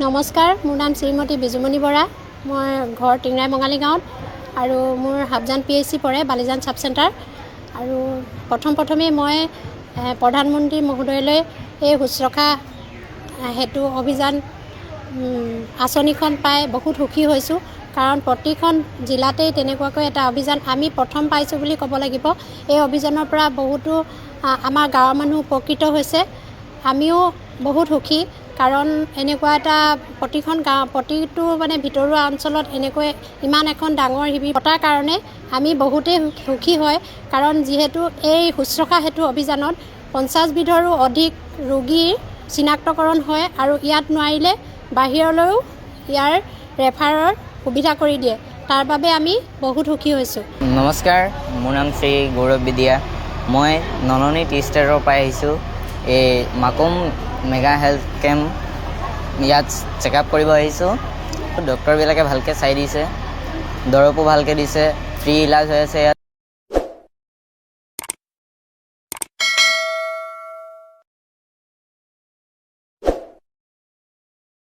নমস্কাৰ মোৰ নাম শ্ৰীমতী বিজুমণি বৰা। মই ঘৰ টিংৰাই মঙালী গাঁৱত আৰু মোৰ হাফজান পি এইচ চি পৰে বালিজান চাব চেণ্টাৰ। আৰু প্ৰথম প্ৰথমেই মই প্ৰধানমন্ত্ৰী মহোদয়লৈ এই শুশ্ৰূষা সেতু অভিযান আঁচনিখন পাই বহুত সুখী হৈছোঁ। কাৰণ প্ৰতিখন জিলাতেই তেনেকুৱাকৈ এটা অভিযান আমি প্ৰথম পাইছোঁ বুলি ক'ব লাগিব। এই অভিযানৰ পৰা বহুতো আমাৰ গাঁৱৰ মানুহ উপকৃত হৈছে। আমিও বহুত সুখী। কাৰণ এনেকুৱা এটা প্ৰতিখন গাঁও প্ৰতিটো মানে ভিতৰুৱা অঞ্চলত এনেকৈ ইমান এখন ডাঙৰ শিবিৰ পতাৰ কাৰণে আমি বহুতেই সুখী- হয়। কাৰণ যিহেতু এই শুশ্ৰূষা সেতু অভিযানত পঞ্চাছবিধৰো অধিক ৰোগীৰ চিনাক্তকৰণ হয় আৰু ইয়াত নোৱাৰিলে বাহিৰলৈও ইয়াৰ ৰেফাৰৰ সুবিধা কৰি দিয়ে। তাৰ বাবে আমি বহুত সুখী হৈছোঁ। নমস্কাৰ মোৰ নাম শ্ৰী গৌৰৱ বিদ্যা। মই নলনী টি ষ্টেটৰ পৰা আহিছোঁ। এই মাকুম মেগা হেল্থ কেম্প। ইয়াত চেকআপ কৰিব আহিছোঁ। ডক্টৰবিলাকে ভালকৈ চাই দিছে। দৰৱো ভালকৈ দিছে। ফ্ৰী ইলাজ হৈ আছে ইয়াত।